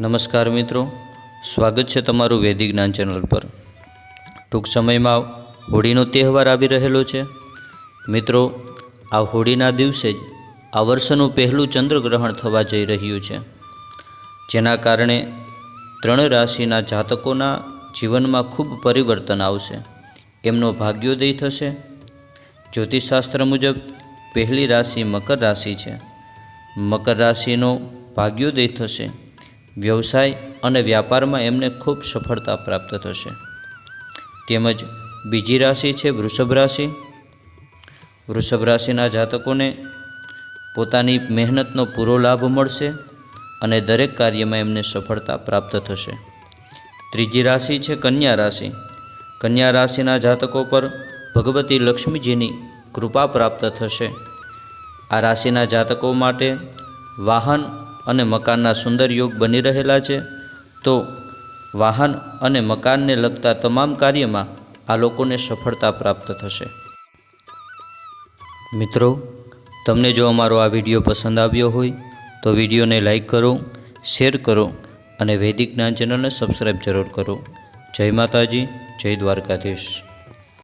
નમસ્કાર મિત્રો. સ્વાગત છે તમારું વૈદિક જ્ઞાન ચેનલ પર. ટૂંક સમયમાં હોળીનો તહેવાર આવી રહેલો છે. મિત્રો, આ હોળીના દિવસે જ આ વર્ષનું પહેલું ચંદ્રગ્રહણ થવા જઈ રહ્યું છે. જેના કારણે ત્રણ રાશિના જાતકોના જીવનમાં ખૂબ પરિવર્તન આવશે. એમનો ભાગ્યોદય થશે. જ્યોતિષશાસ્ત્ર મુજબ પહેલી રાશિ મકર રાશિ છે. મકર રાશિનો ભાગ્યોદય થશે. વ્યવસાય અને વ્યાપારમાં એમને ખૂબ સફળતા પ્રાપ્ત થશે. તેમજ બીજી રાશિ છે વૃષભ રાશિ. વૃષભ રાશિના જાતકોને પોતાની મહેનતનો પૂરો લાભ મળશે અને દરેક કાર્યમાં એમને સફળતા પ્રાપ્ત થશે. ત્રીજી રાશિ છે કન્યા રાશિ. કન્યા રાશિના જાતકો પર ભગવતી લક્ષ્મીજીની કૃપા પ્રાપ્ત થશે. આ રાશિના જાતકો માટે વાહન અને મકાનના સુંદર યોગ બની રહેલા છે, તો વાહન અને મકાનને લગતા તમામ કાર્યમાં આ લોકોને સફળતા પ્રાપ્ત થશે. મિત્રો, તમને જો અમારો આ વીડિયો પસંદ આવ્યો હોય, તો વિડીયોને લાઈક કરો, શેર કરો અને વૈદિક જ્ઞાન ચેનલને સબસ્ક્રાઈબ જરૂર કરો. જય માતાજી, જય દ્વારકાધીશ.